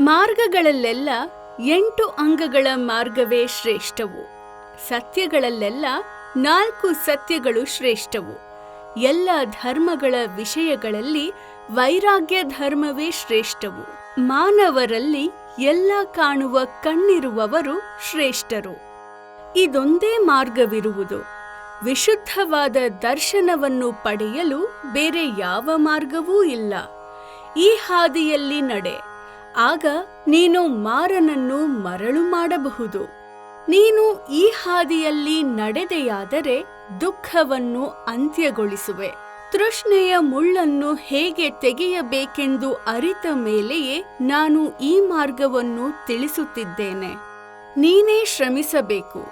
ಮಾರ್ಗಗಳಲ್ಲೆಲ್ಲ ಎಂಟು ಅಂಗಗಳ ಮಾರ್ಗವೇ ಶ್ರೇಷ್ಠವು. ಸತ್ಯಗಳಲ್ಲೆಲ್ಲ ನಾಲ್ಕು ಸತ್ಯಗಳು ಶ್ರೇಷ್ಠವು. ಎಲ್ಲ ಧರ್ಮಗಳ ವಿಷಯಗಳಲ್ಲಿ ವೈರಾಗ್ಯ ಧರ್ಮವೇ ಶ್ರೇಷ್ಠವು. ಮಾನವರಲ್ಲಿ ಎಲ್ಲ ಕಾಣುವ ಕಣ್ಣಿರುವವರು ಶ್ರೇಷ್ಠರು. ಇದೊಂದೇ ಮಾರ್ಗವಿರುವುದು. ವಿಶುದ್ಧವಾದ ದರ್ಶನವನ್ನು ಪಡೆಯಲು ಬೇರೆ ಯಾವ ಮಾರ್ಗವೂ ಇಲ್ಲ. ಈ ಹಾದಿಯಲ್ಲಿ ನಡೆ. ಆಗ ನೀನು ಮಾರನನ್ನು ಮರಳು ಮಾಡಬಹುದು. ನೀನು ಈ ಹಾದಿಯಲ್ಲಿ ನಡೆದೆಯಾದರೆ ದುಃಖವನ್ನು ಅಂತ್ಯಗೊಳಿಸುವೆ. ತೃಷ್ಣೆಯ ಮುಳ್ಳನ್ನು ಹೇಗೆ ತೆಗೆಯಬೇಕೆಂದು ಅರಿತ ಮೇಲೆಯೇ ನಾನು ಈ ಮಾರ್ಗವನ್ನು ತಿಳಿಸುತ್ತಿದ್ದೇನೆ. ನೀನೇ ಶ್ರಮಿಸಬೇಕು.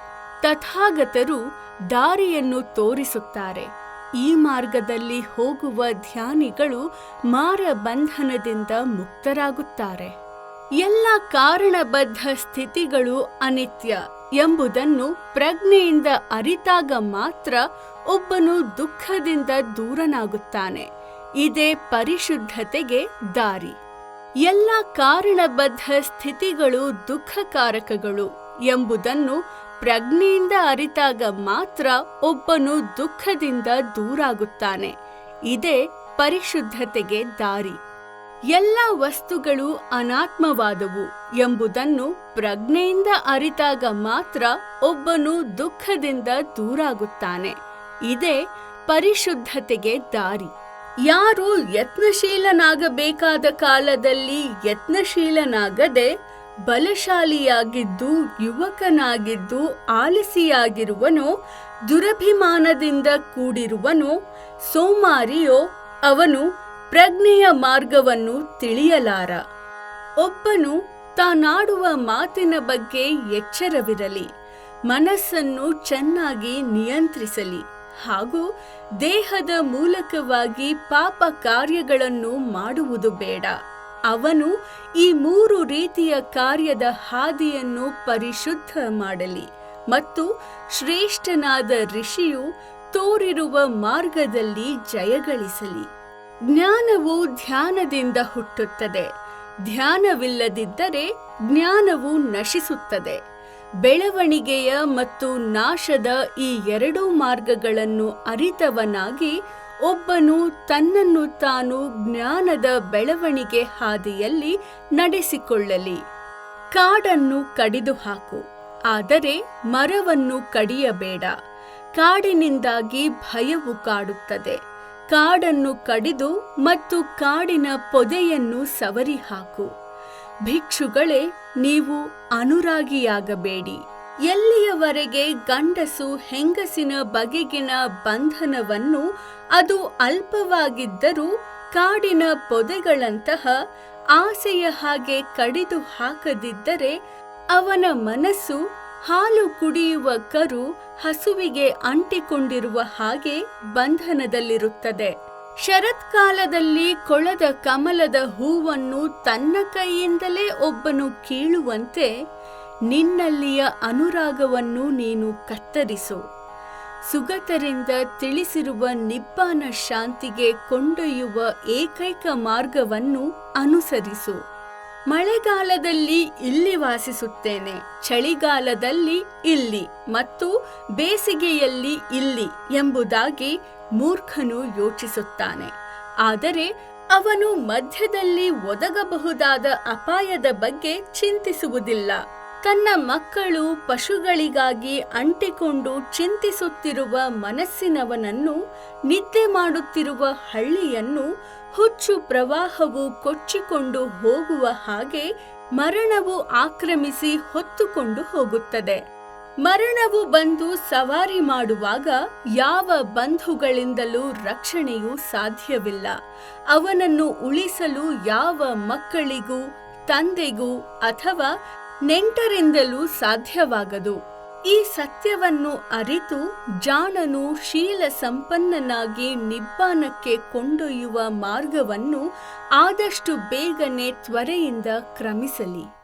ತಥಾಗತರು ದಾರಿಯನ್ನು ತೋರಿಸುತ್ತಾರೆ. ಈ ಮಾರ್ಗದಲ್ಲಿ ಹೋಗುವ ಧ್ಯಾನಿಗಳು ಮಾರ ಬಂಧನದಿಂದ ಮುಕ್ತರಾಗುತ್ತಾರೆ. ಎಲ್ಲ ಕಾರಣಬದ್ಧ ಸ್ಥಿತಿಗಳು ಅನಿತ್ಯ ಎಂಬುದನ್ನು ಪ್ರಜ್ಞೆಯಿಂದ ಅರಿತಾಗ ಮಾತ್ರ ಒಬ್ಬನು ದುಃಖದಿಂದ ದೂರನಾಗುತ್ತಾನೆ. ಇದೇ ಪರಿಶುದ್ಧತೆಗೆ ದಾರಿ. ಎಲ್ಲ ಕಾರಣಬದ್ಧ ಸ್ಥಿತಿಗಳು ದುಃಖಕಾರಕಗಳು ಎಂಬುದನ್ನು ಪ್ರಜ್ಞೆಯಿಂದ ಅರಿತಾಗ ಮಾತ್ರ ಒಬ್ಬನು ದುಃಖದಿಂದ ದೂರಾಗುತ್ತಾನೆ. ಇದೇ ಪರಿಶುದ್ಧತೆಗೆ ದಾರಿ. ಎಲ್ಲ ವಸ್ತುಗಳು ಅನಾತ್ಮವಾದವು ಎಂಬುದನ್ನು ಪ್ರಜ್ಞೆಯಿಂದ ಅರಿತಾಗ ಮಾತ್ರ ಒಬ್ಬನು ದುಃಖದಿಂದ ದೂರಾಗುತ್ತಾನೆ. ಇದೇ ಪರಿಶುದ್ಧತೆಗೆ ದಾರಿ. ಯಾರು ಯತ್ನಶೀಲನಾಗಬೇಕಾದ ಕಾಲದಲ್ಲಿ ಯತ್ನಶೀಲನಾಗದೆ ಬಲಶಾಲಿಯಾಗಿದ್ದು, ಯುವಕನಾಗಿದ್ದು, ಆಲಸಿಯಾಗಿರುವನು, ದುರಭಿಮಾನದಿಂದ ಕೂಡಿರುವನು, ಸೋಮಾರಿಯೋ, ಅವನು ಪ್ರಜ್ಞೆಯ ಮಾರ್ಗವನ್ನು ತಿಳಿಯಲಾರ. ಒಬ್ಬನು ತಾನಾಡುವ ಮಾತಿನ ಬಗ್ಗೆ ಎಚ್ಚರವಿರಲಿ, ಮನಸ್ಸನ್ನು ಚೆನ್ನಾಗಿ ನಿಯಂತ್ರಿಸಲಿ, ಹಾಗೂ ದೇಹದ ಮೂಲಕವಾಗಿ ಪಾಪ ಕಾರ್ಯಗಳನ್ನು ಮಾಡುವುದು ಬೇಡ. ಅವನು ಈ ಮೂರು ರೀತಿಯ ಕಾರ್ಯದ ಹಾದಿಯನ್ನು ಪರಿಶುದ್ಧ ಮಾಡಲಿ ಮತ್ತು ಶ್ರೇಷ್ಠನಾದ ಋಷಿಯು ತೋರಿರುವ ಮಾರ್ಗದಲ್ಲಿ ಜಯಗಳಿಸಲಿ. ಜ್ಞಾನವು ಧ್ಯಾನದಿಂದ ಹುಟ್ಟುತ್ತದೆ. ಧ್ಯಾನವಿಲ್ಲದಿದ್ದರೆ ಜ್ಞಾನವು ನಶಿಸುತ್ತದೆ. ಬೆಳವಣಿಗೆಯ ಮತ್ತು ನಾಶದ ಈ ಎರಡೂ ಮಾರ್ಗಗಳನ್ನು ಅರಿತವನಾಗಿ ಒಬ್ಬನು ತನ್ನನ್ನು ತಾನು ಜ್ಞಾನದ ಬೆಳವಣಿಗೆ ಹಾದಿಯಲ್ಲಿ ನಡೆಸಿಕೊಳ್ಳಲಿ. ಕಾಡನ್ನು ಕಡಿದು ಹಾಕು ಆದರೆ ಮರವನ್ನು ಕಡಿಯಬೇಡ. ಕಾಡಿನಿಂದಾಗಿ ಭಯವು ಕಾಡುತ್ತದೆ. ಕಾಡನ್ನು ಕಡಿದು ಮತ್ತು ಕಾಡಿನ ಪೊದೆಯನ್ನು ಸವರಿ ಹಾಕು ಭಿಕ್ಷುಗಳೇ, ನೀವು ಅನುರಾಗಿಯಾಗಬೇಡಿ. ಎಲ್ಲಿಯವರೆಗೆ ಗಂಡಸು ಹೆಂಗಸಿನ ಬಗೆಗಿನ ಬಂಧನವನ್ನು ಅದು ಅಲ್ಪವಾಗಿದ್ದರೂ ಕಾಡಿನ ಪೊದೆಗಳಂತಹ ಆಸೆಯ ಹಾಗೆ ಕಡಿದು ಹಾಕದಿದ್ದರೆ ಅವನ ಮನಸ್ಸು ಹಾಲು ಕುಡಿಯುವ ಕರು ಹಸುವಿಗೆ ಅಂಟಿಕೊಂಡಿರುವ ಹಾಗೆ ಬಂಧನದಲ್ಲಿರುತ್ತದೆ. ಶರತ್ಕಾಲದಲ್ಲಿ ಕೊಳದ ಕಮಲದ ಹೂವನ್ನು ತನ್ನ ಕೈಯಿಂದಲೇ ಒಬ್ಬನು ಕೀಳುವಂತೆ ನಿನ್ನಲ್ಲಿಯ ಅನುರಾಗವನ್ನು ನೀನು ಕತ್ತರಿಸು. ಸುಗತರಿಂದ ತಿಳಿಸಿರುವ ನಿಬ್ಬಾನ ಶಾಂತಿಗೆ ಕೊಂಡೊಯ್ಯುವ ಏಕೈಕ ಮಾರ್ಗವನ್ನು ಅನುಸರಿಸು. ಮಳೆಗಾಲದಲ್ಲಿ ಇಲ್ಲಿ ವಾಸಿಸುತ್ತೇನೆ, ಚಳಿಗಾಲದಲ್ಲಿ ಇಲ್ಲಿ ಮತ್ತು ಬೇಸಿಗೆಯಲ್ಲಿ ಇಲ್ಲಿ ಎಂಬುದಾಗಿ ಮೂರ್ಖನು ಯೋಚಿಸುತ್ತಾನೆ. ಆದರೆ ಅವನು ಮಧ್ಯದಲ್ಲಿ ಒದಗಬಹುದಾದ ಅಪಾಯದ ಬಗ್ಗೆ ಚಿಂತಿಸುವುದಿಲ್ಲ. ತನ್ನ ಮಕ್ಕಳು ಪಶುಗಳಿಗಾಗಿ ಅಂಟಿಕೊಂಡು ಚಿಂತಿಸುತ್ತಿರುವ ಮನಸ್ಸಿನವನನ್ನು ನಿದ್ದೆ ಮಾಡುತ್ತಿರುವ ಹಳ್ಳಿಯನ್ನು ಹುಚ್ಚು ಪ್ರವಾಹವು ಕೊಚ್ಚಿಕೊಂಡು ಹೋಗುವ ಹಾಗೆ ಮರಣವು ಆಕ್ರಮಿಸಿ ಹೊತ್ತುಕೊಂಡು ಹೋಗುತ್ತದೆ. ಮರಣವು ಬಂದು ಸವಾರಿ ಮಾಡುವಾಗ ಯಾವ ಬಂಧುಗಳಿಂದಲೂ ರಕ್ಷಣೆಯು ಸಾಧ್ಯವಿಲ್ಲ. ಅವನನ್ನು ಉಳಿಸಲು ಯಾವ ಮಕ್ಕಳಿಗೂ, ತಂದೆಗೂ ಅಥವಾ ನೆಂಟರಿಂದಲೂ ಸಾಧ್ಯವಾಗದು. ಈ ಸತ್ಯವನ್ನು ಅರಿತು ಜಾಣನು ಶೀಲ ಸಂಪನ್ನನಾಗಿ ನಿಬ್ಬಾನಕ್ಕೆ ಕೊಂಡೊಯ್ಯುವ ಮಾರ್ಗವನ್ನು ಆದಷ್ಟು ಬೇಗನೆ ತ್ವರೆಯಿಂದ ಕ್ರಮಿಸಲಿ.